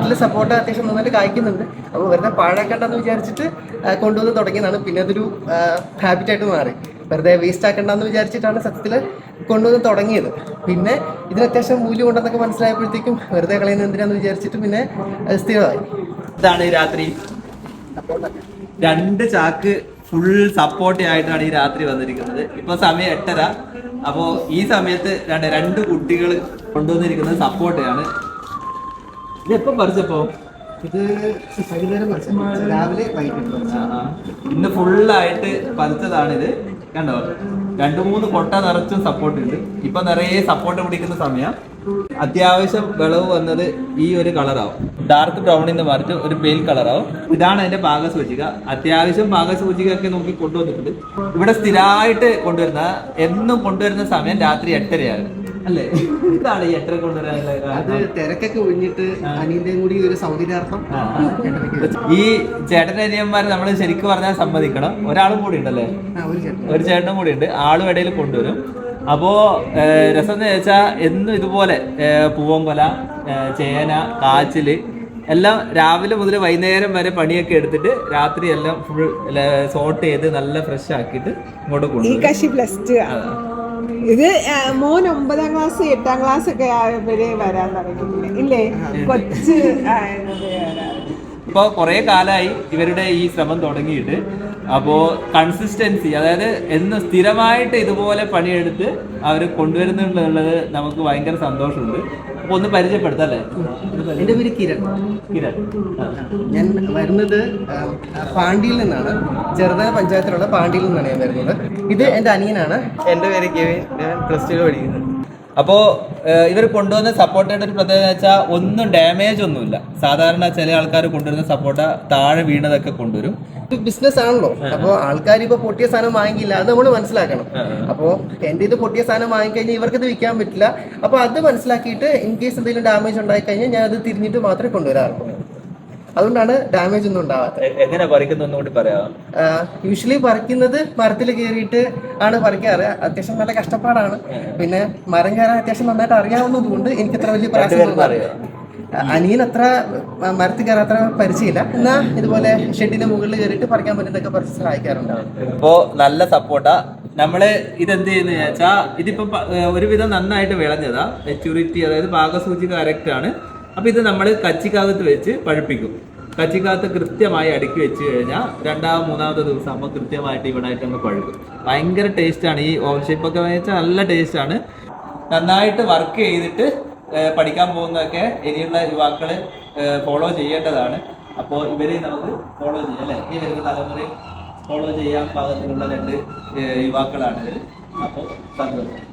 വീട്ടിൽ സപ്പോർട്ട് അത്യാവശ്യം നന്നായിട്ട് കായ്ക്കുന്നുണ്ട്. അപ്പോൾ വെറുതെ പാഴാക്കണ്ടെന്ന് വിചാരിച്ചിട്ട് കൊണ്ടുവന്ന് തുടങ്ങിയതാണ്. പിന്നെ അതൊരു ഹാബിറ്റായിട്ട് മാറി. വെറുതെ വേസ്റ്റ് ആക്കണ്ടെന്ന് വിചാരിച്ചിട്ടാണ് സത്യത്തിൽ കൊണ്ടുവന്ന് തുടങ്ങിയത്. പിന്നെ ഇതിന് അത്യാവശ്യം മൂല്യം ഉണ്ടെന്നൊക്കെ മനസ്സിലായപ്പോഴത്തേക്കും വെറുതെ കളയുന്നത് എന്തിനാന്ന് വിചാരിച്ചിട്ട് പിന്നെ സ്ഥിരമായി. ഇതാണ് രാത്രി. രണ്ട് ചാക്ക് ഫുൾ സപ്പോർട്ട് ആയിട്ടാണ് ഈ രാത്രി വന്നിരിക്കുന്നത്. ഇപ്പൊ സമയം എട്ടര. അപ്പോ ഈ സമയത്ത് രണ്ട് രണ്ട് കുട്ടികൾ കൊണ്ടുവന്നിരിക്കുന്നത് സപ്പോർട്ടയാണ് ഇത് എപ്പം പറിച്ചപ്പോ? ഇത് വൈകുന്നേരം രാവിലെ. ഇന്ന് ഫുള്ളായിട്ട് പറിച്ചതാണിത്. കണ്ടോ? രണ്ടു മൂന്ന് കൊട്ട നിറച്ചും സപ്പോർട്ട് ഉണ്ട്. ഇപ്പൊ നിറയെ സപ്പോർട്ട് പിടിക്കുന്ന സമയം. അത്യാവശ്യം വിളവ് വന്നത് ഈ ഒരു കളറാവും ഡാർക്ക് ബ്രൗണിൽ നിന്ന് ഒരു പെയിൽ കളറാവും ഇതാണ് അതിന്റെ പാകസൂചിക. അത്യാവശ്യം പാകസൂചിക ഒക്കെ നോക്കി കൊണ്ടുവന്നിട്ടുണ്ട്. ഇവിടെ സ്ഥിരമായിട്ട് കൊണ്ടുവരുന്ന എന്നും കൊണ്ടുവരുന്ന സമയം രാത്രി എട്ടരയാണ് അല്ലേ? ഇതാണ് ഈ എട്ടര കൊണ്ടുവരാനുള്ള അത് തിരക്കൊക്കെ ഒഴിഞ്ഞിട്ട് അനിയന്റെയും കൂടി ഒരു സൗകര്യാർത്ഥം. ഈ ചേട്ടനനിയന്മാരെ നമ്മൾ ശരിക്കും പറഞ്ഞാൽ സമ്മതിക്കണം. ഒരാളും കൂടി ഉണ്ടല്ലേ? ഒരു ചേട്ടൻ. ഒരു ചേട്ടനും കൂടി ഉണ്ട്. ആളും ഇടയിൽ കൊണ്ടുവരും. അപ്പോ രസം എന്ന് വെച്ചാൽ എന്നും ഇതുപോലെ ഏഹ്, ചേന കാച്ചിൽ എല്ലാം രാവിലെ മുതൽ വൈകുന്നേരം വരെ പണിയൊക്കെ എടുത്തിട്ട് രാത്രി എല്ലാം ഫുൾ സോർട്ട് ചെയ്ത് നല്ല ഫ്രഷ് ആക്കിയിട്ട് ഇങ്ങോട്ട് ഈ ഇത് മോൻ ഒമ്പതാം ക്ലാസ് എട്ടാം ക്ലാസ് ഒക്കെ ആയപ്പോഴേ വരാൻ തുടങ്ങിയില്ലേ ഇല്ലേ? കൊച്ച് ഇപ്പൊ കാലായി കുറേ കാലമായി ഇവരുടെ ഈ ശ്രമം തുടങ്ങിയിട്ട്. അപ്പോൾ കൺസിസ്റ്റൻസി അതായത് എന്ന് സ്ഥിരമായിട്ട് ഇതുപോലെ പണിയെടുത്ത് അവർ കൊണ്ടുവരുന്നുണ്ടെന്നുള്ളത് നമുക്ക് ഭയങ്കര സന്തോഷമുണ്ട്. അപ്പോൾ ഒന്ന് പരിചയപ്പെടുത്താം അല്ലേ? എന്റെ പേര് കിരൺ. കിരൺ. ഞാൻ വരുന്നത് പാണ്ടിയിൽ നിന്നാണ്. ചെറുതായ പഞ്ചായത്തിലുള്ള പാണ്ടിയിൽ നിന്നാണ് ഞാൻ വരുന്നത്. ഇത് എന്റെ അനിയനാണ്. എന്റെ പേര് കെവിൻ. ഞാൻ പ്ലസ് ടു പഠിക്കുന്നത് അപ്പോൾ ഇവർ കൊണ്ടുവന്ന സപ്പോർട്ടയുടെ ഒരു പ്രത്യേകത വെച്ചാൽ ഒന്നും ഡാമേജ് ഒന്നുമില്ല. സാധാരണ ചില ആൾക്കാർ കൊണ്ടുവരുന്ന സപ്പോർട്ട താഴെ വീണതൊക്കെ കൊണ്ടുവരും. ബിസിനസ് ആണല്ലോ. അപ്പോൾ ആൾക്കാർ ഇപ്പൊ പൊട്ടിയ സാധനം വാങ്ങിക്കില്ല. അത് നമ്മൾ മനസ്സിലാക്കണം. അപ്പോൾ എന്റെ ഇത് പൊട്ടിയ സാധനം വാങ്ങിക്കഴിഞ്ഞാൽ ഇവർക്ക് ഇത് വിൽക്കാൻ പറ്റില്ല. അപ്പോൾ അത് മനസ്സിലാക്കിയിട്ട് ഇൻ കേസ് എന്തെങ്കിലും ഡാമേജ് ഉണ്ടായി കഴിഞ്ഞാൽ ഞാൻ അത് തിരിഞ്ഞിട്ട് മാത്രമേ കൊണ്ടുവരാറുള്ളൂ. അതുകൊണ്ടാണ് ഡാമേജ് ഒന്നും ഉണ്ടാവാത്തത്. എങ്ങനെ പറിക്കുന്ന പറയാം യൂഷ്വലി പറിക്കുന്നത് മരത്തിൽ കയറിയിട്ട് ആണ് പറിക്കാറ്. അത്യാവശ്യം നല്ല കഷ്ടപ്പാടാണ്. പിന്നെ മരം കയറാൻ അത്യാവശ്യം നന്നായിട്ട് അറിയാവുന്നതുകൊണ്ട് എനിക്ക് അത്ര വലിയ പ്രയാസം. അനിയൻ അത്ര മരത്തിൽ കയറാൻ അത്ര പരിചയമില്ല. എന്നാ ഇതുപോലെ ഷെഡിന്റെ മുകളിൽ കയറിയിട്ട് പറിക്കാൻ പറ്റുന്നതൊക്കെ പറിച്ച് സഹായിക്കാറുണ്ട്. ഇപ്പോ നല്ല സപ്പോർട്ടാ. നമ്മൾ ഇതെന്ത് ചെയ്യുന്ന വെച്ചാ ഇതിപ്പോ ഒരുവിധം നന്നായിട്ട് വിളഞ്ഞതാ. മെച്യൂരിറ്റി അതായത് പാകസൂചി കറക്റ്റ് ആണ്. അപ്പൊ ഇത് നമ്മൾ കച്ചിക്കകത്ത് വെച്ച് പഴുപ്പിക്കും. കച്ചിക്കകത്ത് കൃത്യമായി അടുക്കി വെച്ച് കഴിഞ്ഞാൽ രണ്ടാമത് മൂന്നാമത്തെ ദിവസം ആകുമ്പോൾ കൃത്യമായിട്ട് ഇവിടെ ആയിട്ട് അങ്ങ് പഴുക്കും. ഭയങ്കര ടേസ്റ്റ് ആണ്. ഈ ഓവൻ ഷേപ്പ് ഒക്കെ വെച്ചാൽ നല്ല ടേസ്റ്റ് ആണ്. നന്നായിട്ട് വർക്ക് ചെയ്തിട്ട് പഠിക്കാൻ പോകുന്നതൊക്കെ ഇനിയുള്ള യുവാക്കൾ ഫോളോ ചെയ്യേണ്ടതാണ്. അപ്പോൾ ഇവരെ നമുക്ക് ഫോളോ ചെയ്യാം അല്ലേ? ഈ വരുന്ന തലമുറയിൽ ഫോളോ ചെയ്യാൻ പാകത്തിലുള്ള രണ്ട് യുവാക്കളാണ് ഇവർ അപ്പോൾ സന്തോഷം.